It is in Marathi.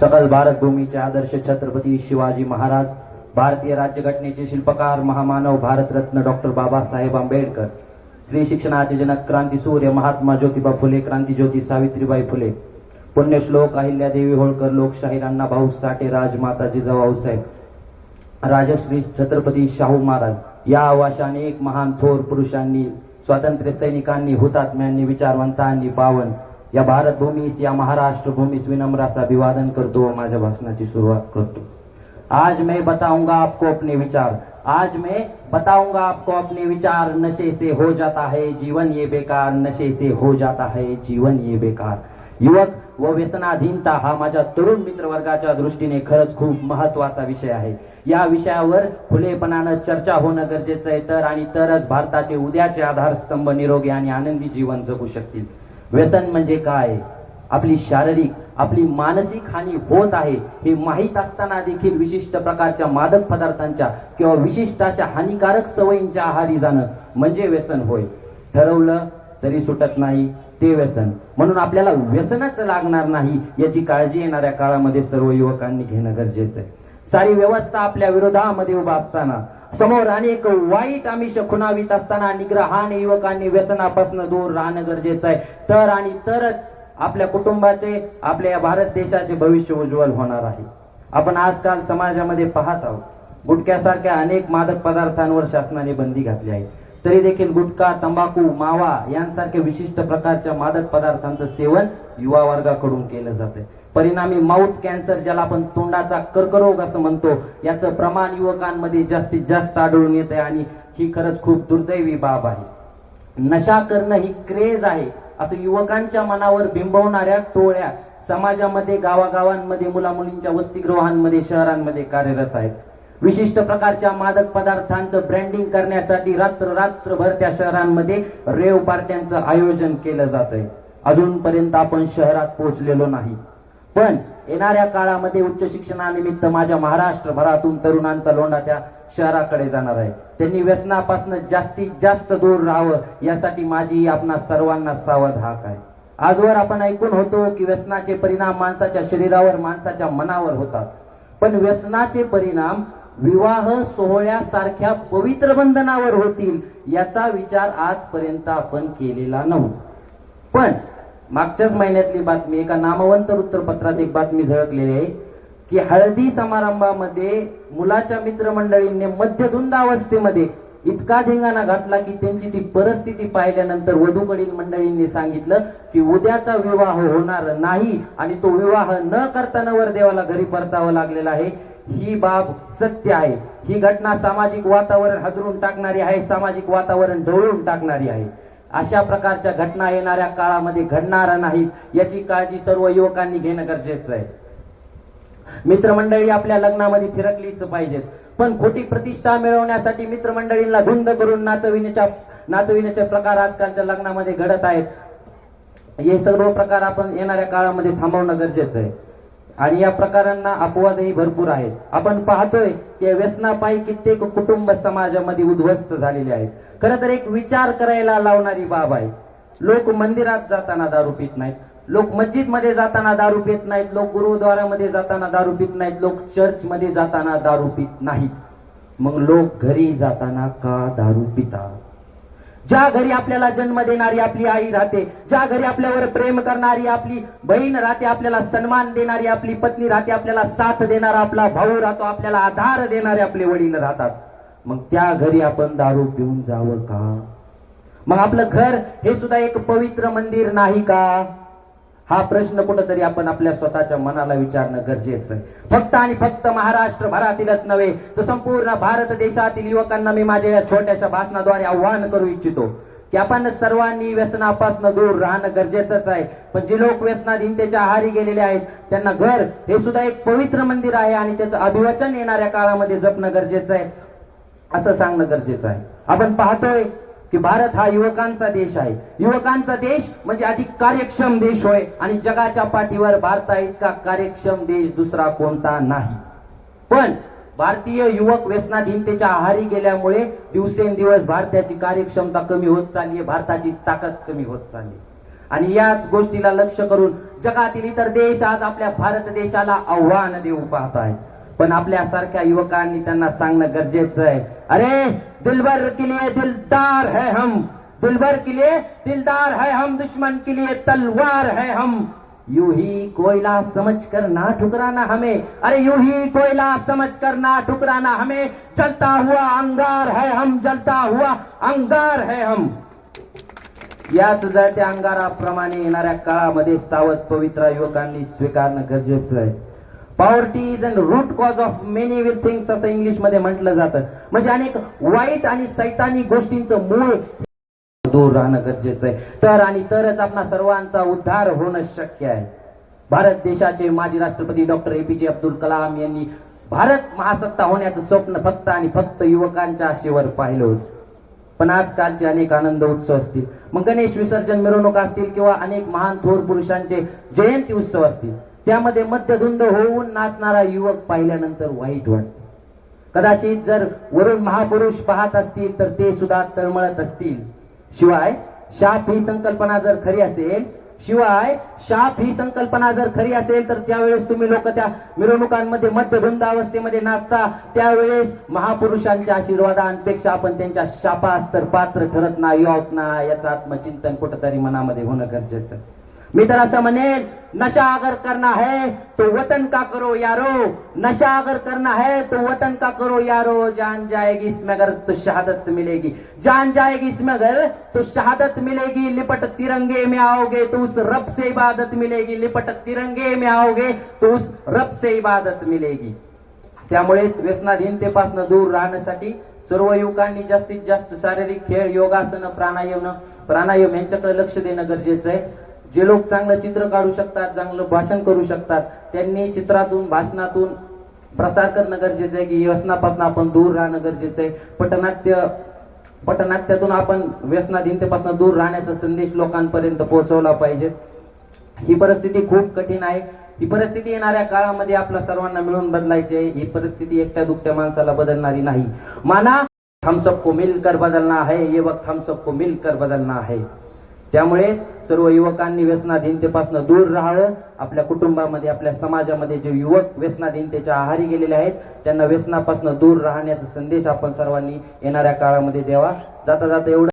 सकल भारत भूमीचे आदर्श छत्रपती शिवाजी महाराज भारतीय राज्यघटनेचे शिल्पकार महामानव भारतरत्न डॉक्टर बाबासाहेब आंबेडकर श्री शिक्षणाचे जनक क्रांतीसूर्य महात्मा ज्योतिबा फुले क्रांती ज्योती सावित्रीबाई फुले पुण्यश्लोक अहिल्यादेवी होळकर लोकशाही भाऊ साठे राजमाता जिजाऊसाहेब राजश्री छत्रपती शाहू महाराज. या आवाशाने एक महान थोर पुरुषांनी स्वातंत्र्य सैनिकांनी हुतात्म्यांनी विचारवंतांनी पावन या भारत भूमीस या महाराष्ट्र भूमीस विनम्रास अभिवादन करतो व माझ्या भाषणाची सुरुवात करतो. आज मैं बताऊंगा आपको अपने विचार. आज मैं बताऊंगा आपको अपने विचार. नशे से हो जाता है जीवन ये बेकार. नशे से हो जाता है जीवन ये बेकार. युवक व व्यसनाधीनता हा माझ्या तरुण मित्र वर्गाच्या दृष्टीने खरंच खूप महत्त्वाचा विषय आहे. या विषयावर खुलेपणानं चर्चा होणं गरजेचं आहे. तर आणि तरच भारताचे उद्याचे आधारस्तंभ निरोगी आणि आनंदी जीवन जगू शकतील. व्यसन म्हणजे काय? आपली शारीरिक आपली मानसिक हानी होत आहे हे माहीत असताना देखील विशिष्ट प्रकारच्या मादक पदार्थांच्या किंवा विशिष्ट अशा हानिकारक सवयींच्या आहारी जाणं म्हणजे व्यसन होय. ठरवलं तरी सुटत नाही ते व्यसन. म्हणून आपल्याला व्यसनच लागणार नाही याची काळजी येणाऱ्या काळामध्ये सर्व युवकांनी घेणं गरजेचं आहे. सारी व्यवस्था आपल्या विरोधामध्ये उभा असताना समोर अनेक वाईट आमिष खुनावीत असताना निग्रहाने युवकांनी व्यसनापासून दूर राहणं गरजेचं आहे. तर आणि तरच आपल्या कुटुंबाचे आपल्या या भारत देशाचे भविष्य उज्ज्वल होणार आहे. आपण आजकाल समाजामध्ये पाहत आहोत. गुटख्यासारख्या अनेक मादक पदार्थांवर शासनाने बंदी घातली आहे. तरी देखील गुटखा तंबाखू मावा यांसारख्या विशिष्ट प्रकारच्या मादक पदार्थांचं सेवन युवा वर्गाकडून केलं जातं परिणामी माउथ कॅन्सर ज्याला आपण तोंडाचा कर्करोग असं म्हणतो याचं प्रमाण युवकांमध्ये जास्तीत जास्त आढळून येते आणि ही खरंच खूप दुर्दैवी बाब आहे. नशा करणं ही क्रेज आहे असं युवकांच्या मनावर बिंबवणाऱ्या टोळ्या समाजामध्ये गावागावांमध्ये मुलामुलींच्या वसतिगृहांमध्ये शहरांमध्ये कार्यरत आहेत. विशिष्ट प्रकारच्या मादक पदार्थांचं ब्रँडिंग करण्यासाठी रात्र रात्रभर त्या शहरांमध्ये रेव पार्ट्यांचं आयोजन केलं जात आहे अजूनपर्यंत आपण शहरात पोहोचलेलो नाही. पण येणाऱ्या काळामध्ये उच्च शिक्षणानिमित्त माझ्या महाराष्ट्रभरातून तरुणांचा लोंढा त्या शहराकडे जाणार आहे. त्यांनी व्यसनापासून जास्तीत जास्त दूर राहावं यासाठी माझी आपणा सर्वांना सावध हाक आहे. आजवर आपण ऐकून होतो की व्यसनाचे परिणाम माणसाच्या शरीरावर माणसाच्या मनावर होतात. पण व्यसनाचे परिणाम विवाह सोहळ्यासारख्या पवित्र बंधनावर होतील याचा विचार आजपर्यंत आपण केलेला नव्हता. पण मागच्याच महिन्यातली बातमी एका नामवंत वृत्तपत्रात एक बातमी झळकलेली आहे की हळदी समारंभामध्ये मुलाच्या मित्रमंडळींनी मध्यधुंद अवस्थेमध्ये इतका धिंगाणा घातला की त्यांची ती परिस्थिती पाहिल्यानंतर वधूकडील मंडळींनी सांगितलं की उद्याचा विवाह होणार नाही आणि तो विवाह न करता नवरदेवाला घरी परतावा लागलेला आहे. ही बाब सत्य आहे. ही घटना सामाजिक वातावरण हदरून टाकणारी आहे सामाजिक वातावरण ढवळून टाकणारी आहे. अशा प्रकारच्या घटना येणाऱ्या काळामध्ये घडणार नाहीत याची काळजी सर्व युवकांनी घेणं गरजेचं आहे. मित्रमंडळी आपल्या लग्नामध्ये थिरकलीच पाहिजेत पण खोटी प्रतिष्ठा मिळवण्यासाठी मित्रमंडळींना धुंद करून नाचविण्याच्या नाचविण्याचे प्रकार आजकालच्या लग्नामध्ये घडत आहेत. हे सर्व प्रकार आपण येणाऱ्या काळामध्ये थांबवणं गरजेचं आहे. आणि या प्रकारांना अपवादही भरपूर आहेत. आपण पाहतोय की व्यसनापायी कित्येक कुटुंब समाजामध्ये उद्ध्वस्त झालेले आहेत. खरं तर एक विचार करायला लावणारी बाब आहे. लोक मंदिरात जाताना दारू पित नाहीत. लोक मस्जिदमध्ये जाताना दारू पित नाहीत. लोक गुरुद्वारामध्ये जाताना दारू पित नाहीत. लोक चर्च मध्ये जाताना दारू पित नाहीत. मग लोक घरी जाताना का दारू पितात? ज्या घरी आपल्याला जन्म देणारी आपली आई राहते ज्या घरी आपल्यावर प्रेम करणारी आपली बहीण राहते आपल्याला सन्मान देणारी आपली पत्नी राहते आपल्याला साथ देणारा आपला भाऊ राहतो आपल्याला आधार देणारे आपले वडील राहतात. मग त्या घरी आपण दारू पिऊन जावं का? मग आपलं घर हे सुद्धा एक पवित्र मंदिर नाही का? हा प्रश्न कुठंतरी आपण आपल्या स्वतःच्या मनाला विचारणं गरजेचं आहे. फक्त आणि फक्त महाराष्ट्र भरातीलच नव्हे तर संपूर्ण भारत देशातील युवकांना मी माझ्या या छोट्याशा भाषणाद्वारे आव्हान करू इच्छितो की आपण सर्वांनी व्यसनापासून दूर राहणं गरजेचंच आहे. पण जे लोक व्यसनाधीनतेच्या आहारी गेलेले आहेत त्यांना घर हे सुद्धा एक पवित्र मंदिर आहे आणि त्याचं अभिवचन येणाऱ्या काळामध्ये जपणं गरजेचं आहे. असं सांगणं गरजेचं आहे. आपण पाहतोय की भारत हा युवकांचा देश आहे. युवकांचा देश म्हणजे अधिक कार्यक्षम देश होय आणि जगाच्या पाठीवर भारता इतका कार्यक्षम देश दुसरा कोणता नाही. पण भारतीय युवक व्यसनाधीनतेच्या आहारी गेल्यामुळे दिवसेंदिवस भारताची कार्यक्षमता कमी होत चालली आहे भारताची ताकद कमी होत चालली आणि याच गोष्टीला लक्ष करून जगातील इतर देश आज आपल्या भारत देशाला आव्हान देऊ पाहत आहेत. पण आपल्यासारख्या युवकांनी त्यांना सांगणं गरजेचं आहे. अरे दिलबर के लिए दिलदार है हम. दिलबर के लिए दिलदार है हम दुश्मन के लिए तलवार है हम. यू ही कोयला समझ कर ना ठुकराना हमें. अरे यू ही कोयला समझ कर ना ठुकराना हमें. जलता हुआ अंगार है हम जलता हुआ अंगार है हम. याच जळत्या अंगाराप्रमाणे येणाऱ्या काळामध्ये सावध पवित्र युवकांनी स्वीकारणं गरजेचं आहे. Poverty is and root cause of many evil things असं इंग्लिशमध्ये म्हटलं जातं. म्हणजे अनेक वाईट आणि सैतानी गोष्टींचं मूळ दूर राहणं गरजेचं आहे. तर आणि तरच आपणा सर्वांचा उद्धार होणं शक्य आहे. भारत देशाचे माजी राष्ट्रपती डॉक्टर एपीजे अब्दुल कलाम यांनी भारत महासत्ता होण्याचं स्वप्न फक्त आणि फक्त युवकांच्या आशेवर पाहिलं होतं. पण आजकालचे अनेक आनंद उत्सव असतील. मग गणेश विसर्जन मिरवणूक असतील किंवा अनेक महान थोर पुरुषांचे जयंती उत्सव असतील. त्यामध्ये मध्यधुंद होऊन नाचणारा युवक पाहिल्यानंतर वाईट वाटत. कदाचित जर वरून महापुरुष पाहत असतील तर ते सुद्धा तळमळत असतील. शिवाय शाप ही संकल्पना जर खरी असेल शिवाय शाप ही संकल्पना जर खरी असेल तर त्यावेळेस तुम्ही लोक त्या मिरवणुकांमध्ये मध्यधुंद अवस्थेमध्ये नाचता. त्यावेळेस महापुरुषांच्या आशीर्वादांपेक्षा आपण त्यांच्या शापास तर पात्र ठरत नाही आहोत ना? याचं आत्मचिंतन कुठंतरी मनामध्ये होणं गरजेचं मी तर असं म्हणेन नशा अगर करना है तो वतन का करो यारो? नशा अगर करना है तो वतन का करो यारो? जान जाएगी इसमें अगर तो शहादत मिलेगी। जान जाएगी इसमें अगर तो शहादत मिलेगी लिपट तिरंगे में आओगे तो उस रब से इबादत मिलेगी। लिपट तिरंगे में आओगे तो उस रब से इबादत मिलेगी। त्यामुळेच व्यसनाधीनतेपासून दूर राहण्यासाठी सर्व युवकांनी जास्तीत जास्त शारीरिक खेळ योगासन प्राणायाम प्राणायाम यांच्याकडे लक्ष देणं गरजेचं आहे. जे लोक चांगलं चित्र काढू शकतात चांगलं भाषण करू शकतात त्यांनी चित्रातून भाषणातून प्रसार करणं गरजेचं आहे की व्यसनापासून आपण दूर राहणं गरजेचं आहे. पटनाट्य पटनाट्यातून आपण व्यसनाधीनतेपासून दूर राहण्याचा संदेश लोकांपर्यंत पोहोचवला पाहिजे. ही परिस्थिती खूप कठीण आहे. ही परिस्थिती येणाऱ्या काळामध्ये आपल्या सर्वांना मिळून बदलायची आहे. ही परिस्थिती एकट्या दुकट्या माणसाला बदलणारी नाही. माना हम सबको मिलकर बदलना है ये वक्त हम सबको मिलकर बदलना है. त्यामुळे सर्व युवकांनी व्यसनाधीनतेपासून दूर राहावं. आपल्या कुटुंबामध्ये आपल्या समाजामध्ये जे युवक व्यसनाधीनतेच्या आहारी गेलेले आहेत त्यांना व्यसनापासून दूर राहण्याचा संदेश आपण सर्वांनी येणाऱ्या काळामध्ये द्यावा. जाता जाता एवढं